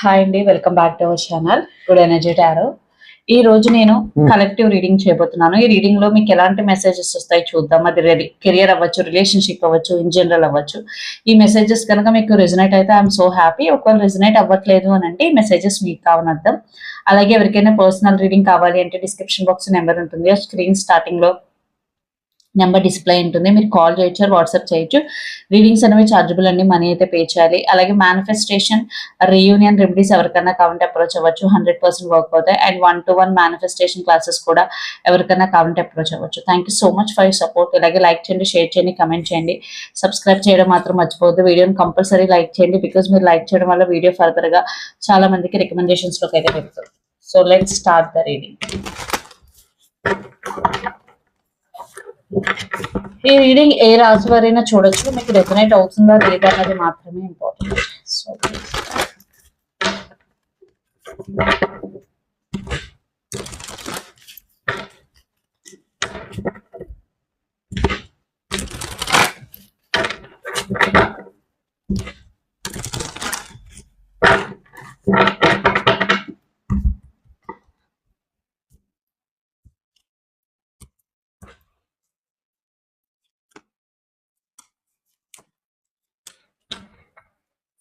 Hi అండి welcome back to our channel. Good energy tarot ఈ రోజు నేను కలెక్టివ్ రీడింగ్ చేయబోతున్నాను. ఈ రీడింగ్లో మీకు ఎలాంటి మెసేజెస్ వస్తాయి చూద్దాం. అది కెరియర్ అవ్వచ్చు రిలేషన్షిప్ అవ్వచ్చు ఇన్ జనరల్ అవ్వచ్చు. ఈ మెసేజెస్ కనుక మీకు రెజినేట్ అయితే ఐఎమ్ సో హ్యాపీ. ఒకవేళ రెజినేట్ అవ్వట్లేదు అని అంటే ఈ మెసేజెస్ మీకు కావని అర్థం అలాగే ఎవరికైనా పర్సనల్ రీడింగ్ కావాలి అంటే డిస్క్రిప్షన్ బాక్స్ నెంబర్ ఉంటుంది. ఆ స్క్రీన్ స్టార్టింగ్లో నెంబర్ డిస్ప్లే ఉంటుంది. మీరు కాల్ చేయొచ్చు వాట్సాప్ చేయొచ్చు. రీడింగ్స్ అనేవి చార్జబుల్ అండి. మనీ అయితే పే చేయాలి. అలాగే మేనిఫెస్టేషన్ రీయూనియన్ రెమెడీస్ ఎవరికైనా కావాలంటే అప్రోచ్ అవ్వచ్చు. హండ్రెడ్ పర్సెంట్ వర్క్ అవుతాయి. And one to one manifestation classes కూడా ఎవరికైనా కావాలంటే అప్రోచ్ అవ్వచ్చు. Thank you so much for you support ఇలాగే లైక్ చేయండి షేర్ చేయండి కమెంట్ చేయండి. సబ్స్క్రైబ్ చేయడం మాత్రం మర్చిపోవద్దు. వీడియోని కంపల్సరీ లైక్ చేయండి. బికాస్ మీరు లైక్ చేయడం వల్ల వీడియో ఫర్దర్గా చాలా మందికి రికమెండేషన్స్లోకి అయితే పెడుతుంది so let start the reading ఈ రీడింగ్ ఏ రాశి వారైనా చూడొచ్చు. మీకు రెజనేట్ అవుతుందా లేదా అన్నది మాత్రమే ఇంపార్టెంట్ సో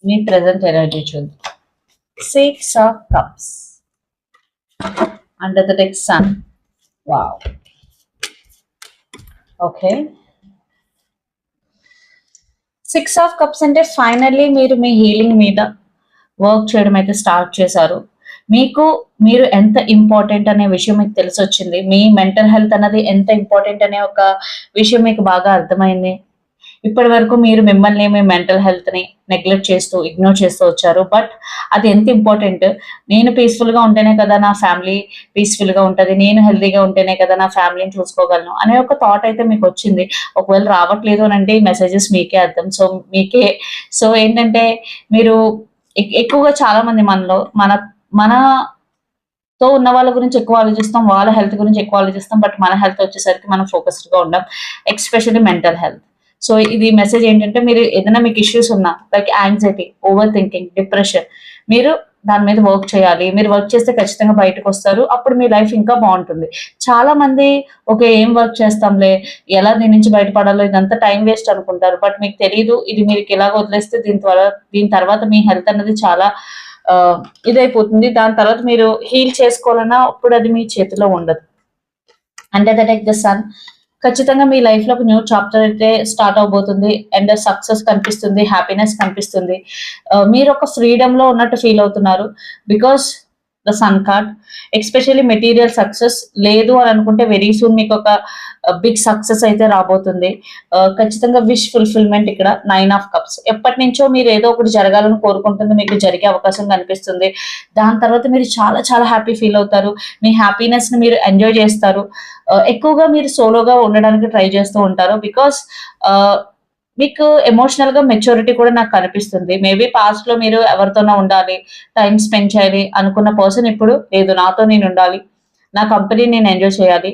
మీ ప్రెసెంట్ ఎనర్జీ చూద్దాం. Six of cups under the deck sun wow okay six of cups అంటే ఫైనల్లీ మీరు మీ హీలింగ్ మీద వర్క్ చేయడం అయితే స్టార్ట్ చేశారు. మీకు మీరు ఎంత ఇంపార్టెంట్ అనే విషయం మీకు తెలిసి వచ్చింది మీ మెంటల్ హెల్త్ అన్నది ఎంత ఇంపార్టెంట్ అనే ఒక విషయం మీకు బాగా అర్థమైంది. ఇప్పటి వరకు మీరు మిమ్మల్ని మీ మెంటల్ హెల్త్ని నెగ్లెక్ట్ చేస్తూ ఇగ్నోర్ చేస్తూ వచ్చారు. బట్ అది ఎంత ఇంపార్టెంట్? నేను పీస్ఫుల్గా ఉంటేనే కదా నా ఫ్యామిలీ పీస్ఫుల్గా ఉంటుంది. నేను హెల్తీగా ఉంటేనే కదా నా ఫ్యామిలీని చూసుకోగలను అనే ఒక థాట్ అయితే మీకు వచ్చింది. ఒకవేళ రావట్లేదు అని అంటే ఈ మెసేజెస్ మీకే అర్థం. సో మీకే సో ఏంటంటే మీరు ఎక్- ఎక్కువగా చాలా మంది మనలో మన మనతో ఉన్న వాళ్ళ గురించి ఎక్కువ ఆలోచిస్తాం. వాళ్ళ హెల్త్ గురించి ఎక్కువ ఆలోచిస్తాం. బట్ మన హెల్త్ వచ్చేసరికి మనం ఫోకస్డ్గా ఉండం. Especially mental health. సో ఇది మెసేజ్ ఏంటంటే మీరు ఏదైనా మీకు ఇష్యూస్ ఉన్నా like anxiety over thinking depression మీరు దాని మీద వర్క్ చేయాలి. మీరు వర్క్ చేస్తే ఖచ్చితంగా బయటకు వస్తారు. అప్పుడు మీ లైఫ్ ఇంకా బాగుంటుంది. చాలా మంది ఓకే ఏం వర్క్ చేస్తాంలే? ఎలా దీని నుంచి బయటపడాలో? ఇదంతా టైం వేస్ట్ అనుకుంటారు. బట్ మీకు తెలియదు ఇది మీరు ఇలాగ వదిలేస్తే దీని ద్వారా దీని తర్వాత మీ హెల్త్ అనేది చాలా ఇదైపోతుంది. దాని తర్వాత మీరు హీల్ చేసుకోవాలన్నా అప్పుడు అది మీ చేతిలో ఉండదు. అంటే దట్ లైక్ ద సన్ ఖచ్చితంగా మీ లైఫ్లో ఒక న్యూ చాప్టర్ అయితే స్టార్ట్ అవబోతుంది. అండ్ సక్సెస్ కనిపిస్తుంది హ్యాపీనెస్ కనిపిస్తుంది. Uh, మీరు ఒక ఫ్రీడమ్లో ఉన్నట్టు ఫీల్ అవుతున్నారు. Because the sun card. Especially material success లేదు అని అనుకుంటే వెరీ సూన్ మీకు ఒక బిగ్ సక్సెస్ అయితే రాబోతుంది. ఖచ్చితంగా విష్ ఫుల్ఫిల్మెంట్ ఇక్కడ నైన్ ఆఫ్ కప్స్. ఎప్పటి నుంచో మీరు ఏదో ఒకటి జరగాలని కోరుకుంటుంది మీకు జరిగే అవకాశం కనిపిస్తుంది. దాని తర్వాత మీరు చాలా చాలా హ్యాపీ ఫీల్ అవుతారు. మీ హ్యాపీనెస్ని మీరు ఎంజాయ్ చేస్తారు. ఎక్కువగా మీరు సోలోగా ఉండడానికి ట్రై చేస్తూ ఉంటారు. బికాస్ మీకు ఎమోషనల్గా మెచ్యూరిటీ కూడా నాకు కనిపిస్తుంది. మేబీ పాస్ట్లో మీరు ఎవరితోనో ఉండాలి టైం స్పెండ్ చేయాలి అనుకున్న పర్సన్ ఇప్పుడు లేదు. నాతో నేను ఉండాలి నా కంపెనీ నేను ఎంజాయ్ చేయాలి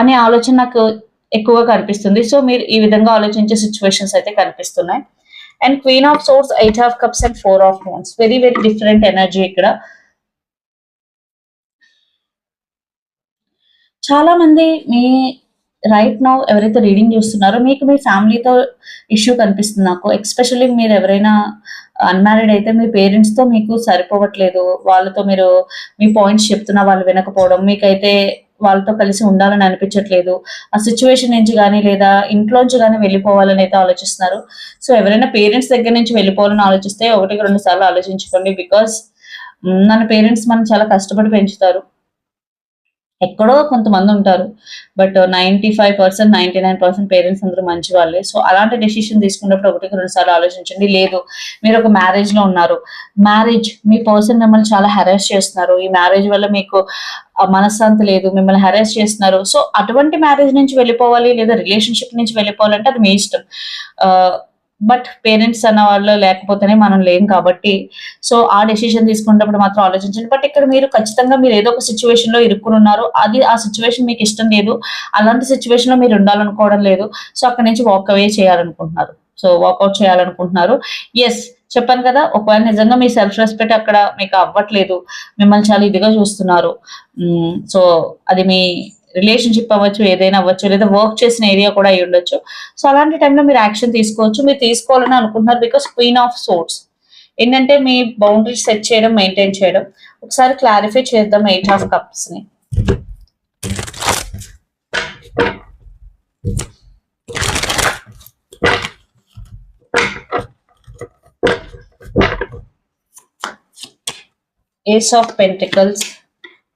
అనే ఆలోచన నాకు ఎక్కువగా కనిపిస్తుంది. సో మీరు ఈ విధంగా ఆలోచించే సిచ్యువేషన్స్ అయితే కనిపిస్తున్నాయి. And queen of swords eight of cups and four of wands very very different energy ఇక్కడ. చాలా మంది మీ రైట్ నౌ ఎవరైతే రీడింగ్ చూస్తున్నారో మీకు మీ ఫ్యామిలీతో ఇష్యూ కనిపిస్తుంది నాకు. ఎక్స్పెషల్లీ మీరు ఎవరైనా అన్మ్యారీడ్ అయితే మీ పేరెంట్స్తో మీకు సరిపోవట్లేదు. వాళ్ళతో మీరు మీ పాయింట్స్ చెప్తున్నా వాళ్ళు వినకపోవడం మీకైతే వాళ్ళతో కలిసి ఉండాలని అనిపించట్లేదు. ఆ సిచ్యువేషన్ నుంచి కానీ లేదా ఇంట్లోంచి కానీ వెళ్ళిపోవాలని అయితే ఆలోచిస్తున్నారు. సో ఎవరైనా పేరెంట్స్ దగ్గర నుంచి వెళ్ళిపోవాలని ఆలోచిస్తే ఒకటికి రెండు సార్లు ఆలోచించుకోండి బికాస్ మన పేరెంట్స్ మనం చాలా కష్టపడి పెంచుతారు. ఎక్కడో కొంతమంది ఉంటారు. But ninety five percent ninety nine percent parents అందరూ మంచి వాళ్ళే సో అలాంటి డెసిషన్ తీసుకున్నప్పుడు ఒకటికి రెండు సార్లు ఆలోచించండి. లేదు మీరు ఒక మ్యారేజ్లో ఉన్నారు. మ్యారేజ్ మీ పర్సన్ మిమ్మల్ని చాలా హెరాస్ చేస్తున్నారు. ఈ మ్యారేజ్ వల్ల మీకు మనశ్శాంతి లేదు మిమ్మల్ని హెరాస్ చేస్తున్నారు. సో అటువంటి మ్యారేజ్ నుంచి వెళ్ళిపోవాలి లేదా రిలేషన్షిప్ నుంచి వెళ్ళిపోవాలంటే అది మీ ఇష్టం. బట్ పేరెంట్స్ అన్న వాళ్ళు లేకపోతేనే మనం లేం కాబట్టి సో ఆ డెసిషన్ తీసుకున్నప్పుడు మాత్రం ఆలోచించండి. బట్ ఇక్కడ మీరు ఖచ్చితంగా మీరు ఏదో ఒక సిచ్యువేషన్లో ఇరుక్కుని ఉన్నారు అది ఆ సిచ్యువేషన్ మీకు ఇష్టం లేదు. అలాంటి సిచ్యువేషన్లో మీరు ఉండాలనుకోవడం లేదు. సో అక్కడ నుంచి వాక్ అవే చేయాలనుకుంటున్నారు. సో వాకౌట్ చేయాలనుకుంటున్నారు. ఎస్ చెప్పాను కదా ఒకవేళ నిజంగా మీ సెల్ఫ్ రెస్పెక్ట్ అక్కడ మీకు అవ్వట్లేదు మిమ్మల్ని చాలా ఇదిగా చూస్తున్నారు. సో అది మీ రిలేషన్షిప్ అవ్వచ్చు ఏదైనా అవ్వచ్చు లేదా వర్క్ చేసిన ఏరియా కూడా అయి ఉండొచ్చు. సో అలాంటి టైంలో మీరు యాక్షన్ తీసుకోవచ్చు. మీరు తీసుకోవాలని అనుకుంటున్నారు బికాస్ క్వీన్ ఆఫ్ సోర్స్ ఏంటంటే మీ బౌండరీ సెట్ చేయడం మెయింటైన్ చేయడం. ఒకసారి క్లారిఫై చేద్దాం eight of కప్స్ని. Ace of pentacles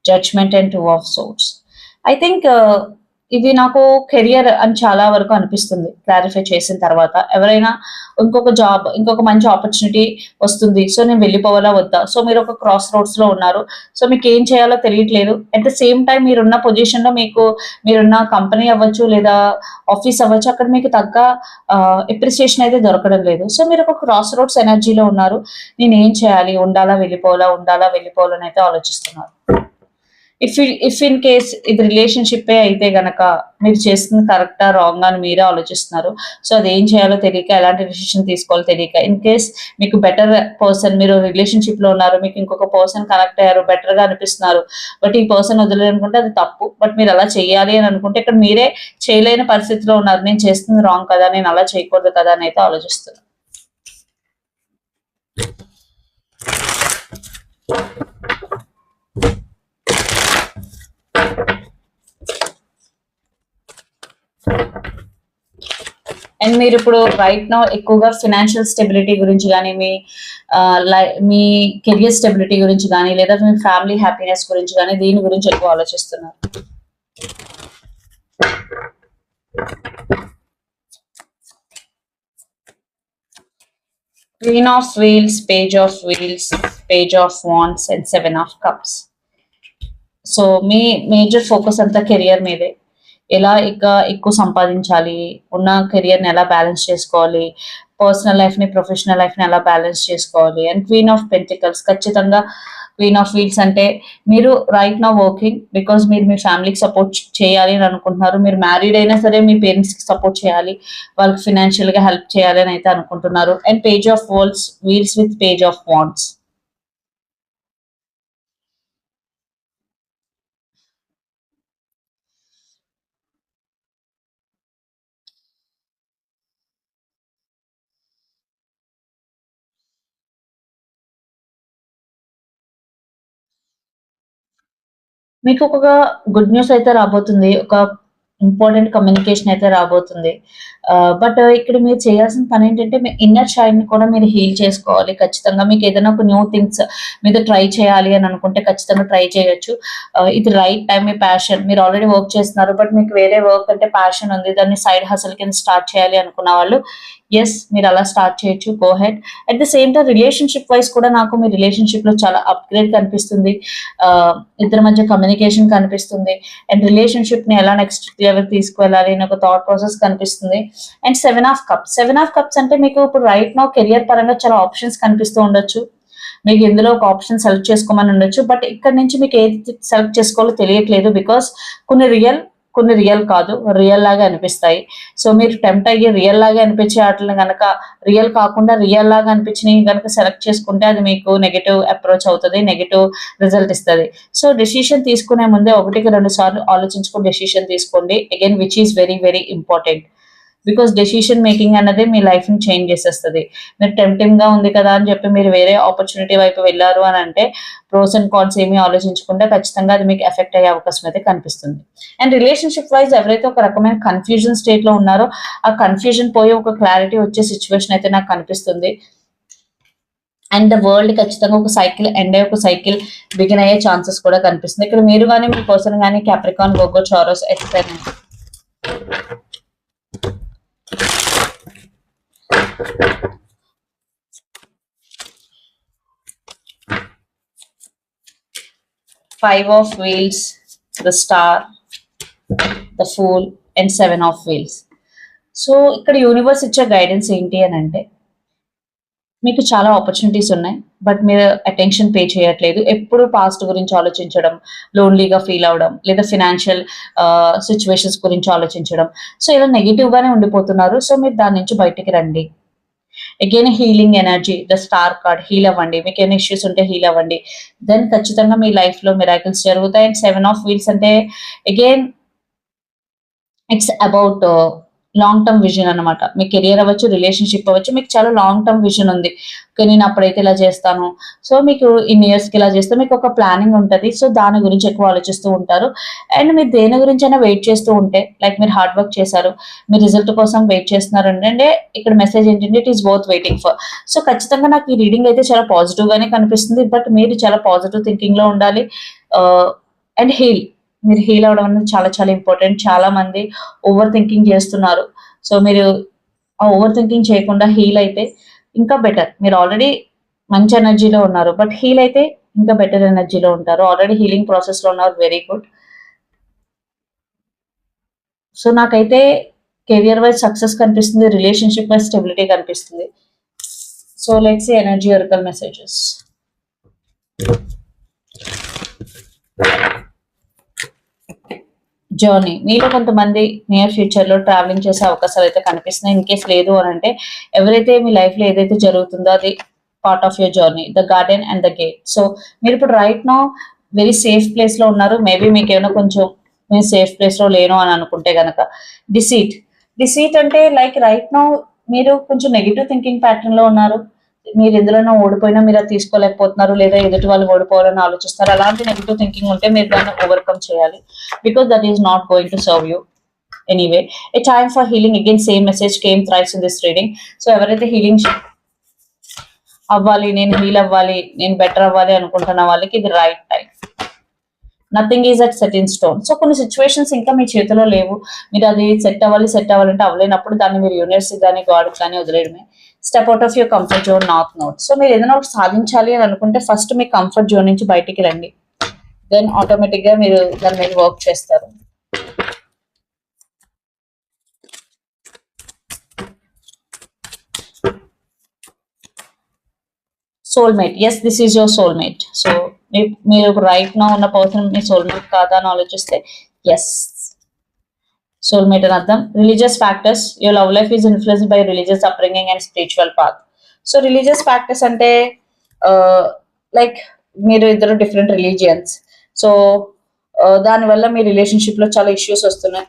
judgement and two of swords I think uh, ఇది నాకు కెరియర్ అని చాలా వరకు అనిపిస్తుంది క్లారిఫై చేసిన తర్వాత. ఎవరైనా ఇంకొక జాబ్ ఇంకొక మంచి ఆపర్చునిటీ వస్తుంది సో నేను వెళ్ళిపోవాలా వద్దా? సో మీరు ఒక క్రాస్ రోడ్స్లో ఉన్నారు సో మీకు ఏం చేయాలో తెలియట్లేదు. అట్ ద సేమ్ టైం మీరున్న పొజిషన్లో మీకు మీరున్న కంపెనీ అవ్వచ్చు లేదా ఆఫీస్ అవ్వచ్చు అక్కడ మీకు తగ్గ ఎప్రిసియేషన్ అయితే దొరకడం లేదు. సో మీరు ఒక క్రాస్ రోడ్స్ ఎనర్జీలో ఉన్నారు నేను ఏం చేయాలి ఉండాలా వెళ్ళిపోవాలా ఉండాలా వెళ్ళిపోవాలని అయితే ఆలోచిస్తున్నారు. ఇఫ్ ఇఫ్ ఇన్ కేస్ ఇది రిలేషన్షిప్ అయితే గనక మీరు చేస్తుంది కరెక్టా రాంగ్ అని మీరే ఆలోచిస్తున్నారు. సో అది ఏం చేయాలో తెలియక ఎలాంటి డిసిషన్ తీసుకోవాలో తెలియక ఇన్ కేస్ మీకు బెటర్ పర్సన్ మీరు రిలేషన్షిప్లో ఉన్నారు మీకు ఇంకొక పర్సన్ కనెక్ట్ అయ్యారు బెటర్గా అనిపిస్తున్నారు బట్ ఈ పర్సన్ వదిలేనుకుంటే అది తప్పు బట్ మీరు అలా చేయాలి అని అనుకుంటే ఇక్కడ మీరే చేయలేని పరిస్థితిలో ఉన్నారు నేను చేస్తుంది రాంగ్ కదా నేను అలా చేయకూడదు కదా అని అయితే ఆలోచిస్తున్నాను అండ్ మీరు ఇప్పుడు రైట్ నో ఎక్కువగా ఫినాన్షియల్ స్టెబిలిటీ గురించి కానీ మీ మీ కెరియర్ స్టెబిలిటీ గురించి కానీ లేదా మీ ఫ్యామిలీ హ్యాపీనెస్ గురించి కానీ దీని గురించి ఎక్కువ ఆలోచిస్తున్నారు? Queen of wheels page of wheels page of wands and seven of cups so me major focus అంతా కెరియర్ మీదే. ఎలా ఇంకా ఎక్కువ సంపాదించాలి ఉన్న కెరియర్ని ఎలా బ్యాలెన్స్ చేసుకోవాలి పర్సనల్ లైఫ్ని ప్రొఫెషనల్ లైఫ్ని ఎలా బ్యాలెన్స్ చేసుకోవాలి అండ్ క్వీన్ ఆఫ్ పెంటికల్స్ ఖచ్చితంగా క్వీన్ ఆఫ్ వీల్స్ అంటే మీరు రైట్ నా వర్కింగ్ బికాస్ మీరు మీ ఫ్యామిలీకి సపోర్ట్ చేయాలి అని అనుకుంటున్నారు. మీరు మ్యారీడ్ అయినా సరే మీ పేరెంట్స్కి సపోర్ట్ చేయాలి వాళ్ళకి ఫినాన్షియల్గా హెల్ప్ చేయాలి అని అయితే అనుకుంటున్నారు. అండ్ పేజ్ ఆఫ్ వర్ల్డ్స్ వీల్స్ విత్ పేజ్ ఆఫ్ వాంట్స్ మీకు ఒక గుడ్ న్యూస్ అయితే రాబోతుంది ఒక ఇంపార్టెంట్ కమ్యూనికేషన్ అయితే రాబోతుంది. బట్ ఇక్కడ మీరు చేయాల్సిన పని ఏంటంటే మీ ఇన్నర్ చైల్డ్ని కూడా మీరు హీల్ చేసుకోవాలి. ఖచ్చితంగా మీకు ఏదైనా ఒక న్యూ థింగ్స్ మీద ట్రై చేయాలి అని అనుకుంటే ఖచ్చితంగా ట్రై చేయొచ్చు. ఇది రైట్ టైం మీ ప్యాషన్ మీరు ఆల్రెడీ వర్క్ చేస్తున్నారు బట్ మీకు వేరే వర్క్ అంటే ప్యాషన్ ఉంది. దాన్ని సైడ్ హసల్ కింద స్టార్ట్ చేయాలి అనుకున్న వాళ్ళు ఎస్ మీరు అలా స్టార్ట్ చేయొచ్చు. Go ahead at the same time relationship wise కూడా నాకు మీ రిలేషన్షిప్లో చాలా అప్గ్రేడ్ కనిపిస్తుంది. ఇద్దరి మధ్య కమ్యూనికేషన్ కనిపిస్తుంది. అండ్ రిలేషన్షిప్ని ఎలా నెక్స్ట్ లెవెల్ తీసుకువెళ్ళాలి అని ఒక థాట్ ప్రాసెస్ కనిపిస్తుంది. And seven of cups seven of cups అంటే మీకు ఇప్పుడు రైట్ నో కెరియర్ పరంగా చాలా ఆప్షన్స్ కనిపిస్తూ ఉండొచ్చు. మీకు ఇందులో ఒక ఆప్షన్ సెలెక్ట్ చేసుకోమని ఉండొచ్చు. బట్ ఇక్కడ నుంచి మీకు ఏది సెలెక్ట్ చేసుకోవాలో తెలియట్లేదు బికాస్ కొన్ని రియల్ కొన్ని రియల్ కాదు రియల్ లాగా అనిపిస్తాయి. సో మీరు టెంప్ట్ అయ్యి రియల్ లాగా అనిపించే వాటిని కనుక రియల్ కాకుండా రియల్ లాగా అనిపించినవి కనుక సెలెక్ట్ చేసుకుంటే అది మీకు నెగిటివ్ అప్రోచ్ అవుతుంది నెగిటివ్ రిజల్ట్ ఇస్తుంది. సో డెసిషన్ తీసుకునే ముందే ఒకటికి రెండు సార్లు ఆలోచించుకుని డెసిషన్ తీసుకోండి. Again which is very very important because decision making అన్నది మీ లైఫ్ని చేంజ్ చేసేస్తుంది. మీరు టెంప్టింగ్గా ఉంది కదా అని చెప్పి మీరు వేరే ఆపర్చునిటీ వైపు వెళ్ళారు అని అంటే ప్రోస్ అండ్ కాన్స్ ఏమీ ఆలోచించకుండా ఖచ్చితంగా అది మీకు ఎఫెక్ట్ అయ్యే అవకాశం అయితే కనిపిస్తుంది. అండ్ రిలేషన్షిప్ వైజ్ ఎవరైతే ఒక రకమైన కన్ఫ్యూజన్ స్టేట్లో ఉన్నారో ఆ కన్ఫ్యూజన్ పోయి ఒక క్లారిటీ వచ్చే సిచ్యువేషన్ అయితే నాకు కనిపిస్తుంది. అండ్ ద వరల్డ్ ఖచ్చితంగా ఒక సైకిల్ ఎండ్ అయ్యే ఒక సైకిల్ బిగిన్ అయ్యే ఛాన్సెస్ కూడా కనిపిస్తుంది. ఇక్కడ మీరు కానీ మీ పర్సన్ కానీ క్యాప్రికాన్ గోగో చారోస్ ఎక్స్పెన్ five of wheels, the star, the fool, and seven of wheels. So ఇక్కడ యూనివర్స్ ఇచ్చే గైడెన్స్ ఏంటి అని అంటే మీకు చాలా ఆపర్చునిటీస్ ఉన్నాయి బట్ మీరు అటెన్షన్ పే చేయట్లేదు. ఎప్పుడు పాస్ట్ గురించి ఆలోచించడం లోన్లీగా ఫీల్ అవడం లేదా ఫినాన్షియల్ సిచ్యువేషన్స్ గురించి ఆలోచించడం. సో ఇలా నెగిటివ్గానే ఉండిపోతున్నారు. సో మీరు దాని నుంచి బయటికి రండి. Again healing energy the star card heal అవ్వండి. మీకు ఏమైనా ఇష్యూస్ ఉంటే హీల్ అవ్వండి. దెన్ ఖచ్చితంగా మీ లైఫ్లో మిరాకిల్స్ జరుగుతాయి. అండ్ సెవెన్ ఆఫ్ వీల్స్ అంటే again it's about long term vision అనమాట మీ కెరియర్ అవ్వచ్చు రిలేషన్షిప్ అవ్వచ్చు మీకు చాలా లాంగ్ టర్మ్ విజన్ ఉంది. ఓకే నేను అప్పుడైతే ఇలా చేస్తాను. సో మీకు ఇన్ ఇయర్స్కి ఇలా చేస్తే మీకు ఒక ప్లానింగ్ ఉంటుంది. సో దాని గురించి ఎక్కువ ఆలోచిస్తూ ఉంటారు. అండ్ మీరు దేని గురించి అయినా వెయిట్ చేస్తూ ఉంటే లైక్ మీరు హార్డ్ వర్క్ చేశారు మీ రిజల్ట్ కోసం వెయిట్ చేస్తున్నారు అంటే ఇక్కడ మెసేజ్ ఏంటంటే it is both waiting for so ఖచ్చితంగా నాకు ఈ రీడింగ్ అయితే చాలా పాజిటివ్గానే కనిపిస్తుంది. బట్ మీరు చాలా పాజిటివ్ థింకింగ్లో ఉండాలి. Uh, అండ్ హీల్ మీరు హీల్ అవడం అనేది చాలా చాలా ఇంపార్టెంట్. చాలా మంది ఓవర్ థింకింగ్ చేస్తున్నారు. సో మీరు ఆ ఓవర్ థింకింగ్ చేయకుండా హీల్ అయితే ఇంకా బెటర్. మీరు ఆల్రెడీ మంచి ఎనర్జీలో ఉన్నారు. బట్ హీల్ అయితే ఇంకా బెటర్ ఎనర్జీలో ఉంటారు. ఆల్రెడీ హీలింగ్ ప్రాసెస్లో ఉన్నారు. Very good. సో నాకైతే కెరియర్ వైజ్ సక్సెస్ కనిపిస్తుంది. రిలేషన్షిప్ వైజ్ స్టెబిలిటీ కనిపిస్తుంది. So let's energy oracle messages. Journey మీలో కొంతమంది నియర్ ఫ్యూచర్లో ట్రావెలింగ్ చేసే అవకాశాలు అయితే కనిపిస్తున్నాయి. ఇన్ కేస్ లేదు అని అంటే ఎవరైతే మీ లైఫ్లో ఏదైతే జరుగుతుందో అది part of your journey the garden and the gate so మీరు ఇప్పుడు రైట్ నో వెరీ సేఫ్ ప్లేస్లో ఉన్నారు. మేబీ మీకు ఏమైనా కొంచెం నేను సేఫ్ ప్లేస్లో లేను అని అనుకుంటే గనక. డిసీట్ డిసీట్ అంటే లైక్ రైట్ నో మీరు కొంచెం నెగిటివ్ థింకింగ్ ప్యాటర్న్లో ఉన్నారు. మీరు ఎందులోనో ఓడిపోయినా మీరు అది తీసుకోలేకపోతున్నారు లేదా ఎదుటి వాళ్ళు ఓడిపోవాలని ఆలోచిస్తారు. అలాంటి నెగిటివ్ థింకింగ్ ఉంటే మీరు దాన్ని ఓవర్కమ్ చేయాలి. Because that is not going to serve you anyway a time for healing again same message came thrice in this reading so ఎవరైతే హీలింగ్ అవ్వాలి నేను హీల్ అవ్వాలి నేను బెటర్ అవ్వాలి అనుకుంటున్న వాళ్ళకి ఇది right time nothing is at set in stone so కొన్ని సిచ్యువేషన్స్ ఇంకా మీ చేతిలో లేవు. మీరు అది సెట్ అవ్వాలి సెట్ అవ్వాలంటే అవ్వలేనప్పుడు దాన్ని మీరు యూనివర్సిటీ కానీ గాడ్ కానీ వదిలేయడమే. Step out of your comfort zone not note so మీరు ఏదైనా ఒకటి సాధించాలి అని అనుకుంటే ఫస్ట్ మీ కంఫర్ట్ జోన్ నుంచి బయటికి రండి. దెన్ ఆటోమేటిక్గా మీరు దాని మీద వర్క్ చేస్తారు. Soulmate yes this is your soulmate so మీరు రైట్ నా ఉన్న పర్సన్ మీ సోల్మేట్ కాదా అని ఆలోచిస్తే ఎస్ సోల్మేట్ అని అర్థం. Religious factors your love life is influence by religious upbringing and spiritual path so religious factors అంటే లైక్ మీరు ఇద్దరు డిఫరెంట్ రిలీజియన్స్ సో దానివల్ల మీ రిలేషన్షిప్లో చాలా ఇష్యూస్ వస్తున్నాయి.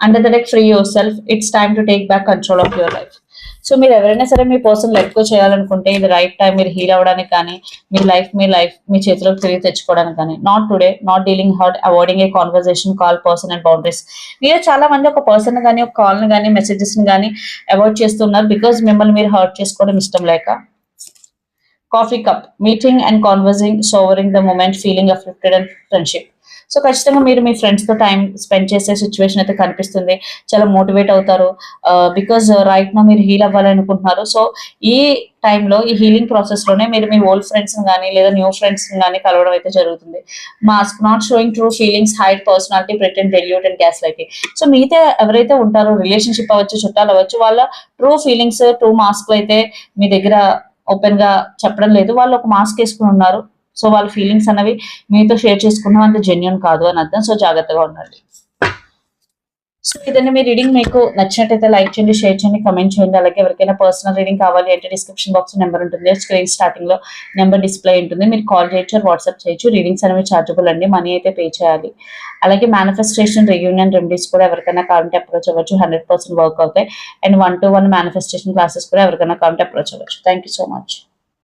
Under the deck free yourself it's time to take back control of your life so మీరు ఎవరైనా సరే మీ పర్సన్ లెట్ గో చేయాలనుకుంటే ఇది రైట్ టైం మీరు హీల్ అవ్వడానికి కానీ మీ లైఫ్ మీ లైఫ్ మీ చేతిలోకి తిరిగి తెచ్చుకోవడానికి కానీ not today not dealing hurt avoiding a conversation call person and boundaries మీరు చాలా మంది ఒక పర్సన్ కానీ ఒక కాల్ని కానీ మెసేజెస్ని కానీ అవాయిడ్ చేస్తున్నారు బికాస్ మిమ్మల్ని మీరు హర్ట్ చేసుకోవడం ఇష్టం లేక. Coffee cup meeting and conversing savouring the moment feeling afflicted and friendship so ఖచ్చితంగా మీరు మీ ఫ్రెండ్స్తో టైం స్పెండ్ చేసే సిచ్యువేషన్ అయితే కనిపిస్తుంది. చాలా మోటివేట్ అవుతారు. బికాజ్ రైట్ నా మీరు హీల్ అవ్వాలనుకుంటున్నారు. సో ఈ టైంలో ఈ హీలింగ్ ప్రాసెస్లోనే మీరు మీ ఓల్డ్ ఫ్రెండ్స్ కానీ లేదా న్యూ ఫ్రెండ్స్ కానీ కలవడం అయితే జరుగుతుంది. Mask not showing true feelings hide personality pretend dilute and gaslighting so మీతో ఎవరైతే ఉంటారో రిలేషన్షిప్ అవ్వచ్చు చుట్టాలు అవ్వచ్చు వాళ్ళ ట్రూ ఫీలింగ్స్ ట్రూ మాస్క్ అయితే మీ దగ్గర ఓపెన్గా చెప్పడం లేదు. వాళ్ళు ఒక మాస్క్ వేసుకుని ఉన్నారు. సో వాళ్ళ ఫీలింగ్స్ అనేవి మీతో షేర్ చేసుకున్నాం. అంత జెన్యున్ కాదు అని అర్థం. సో జాగ్రత్తగా ఉండండి. సో ఇదండి మీ రీడింగ్ మీకు నచ్చినట్టయితే లైక్ చేయండి షేర్ చేయండి కమెంట్ చేయండి. అలాగే ఎవరికైనా పర్సనల్ రీడింగ్ కావాలి అంటే డిస్క్రిప్షన్ బాక్స్ నెంబర్ ఉంటుంది. స్క్రీన్ స్టార్టింగ్లో నెంబర్ డిస్ప్లే ఉంటుంది. మీరు కాల్ చేయొచ్చు వాట్సాప్ చేయొచ్చు. రీడింగ్స్ అనేవి చార్జబుల్ అండి. మనీ అయితే పే చేయాలి. అలాగే మేనిఫెస్టేషన్ రియూనియన్ రెమెడీస్ కూడా ఎవరికైనా కావాలంటే అప్రోచ్ అవ్వచ్చు. హండ్రెడ్ పర్సెంట్ వర్క్ అవుతాయి. And one to one manifestation classes కూడా ఎవరికైనా కావాలంటే అప్రోచ్ అవ్వచ్చు. Thank you so much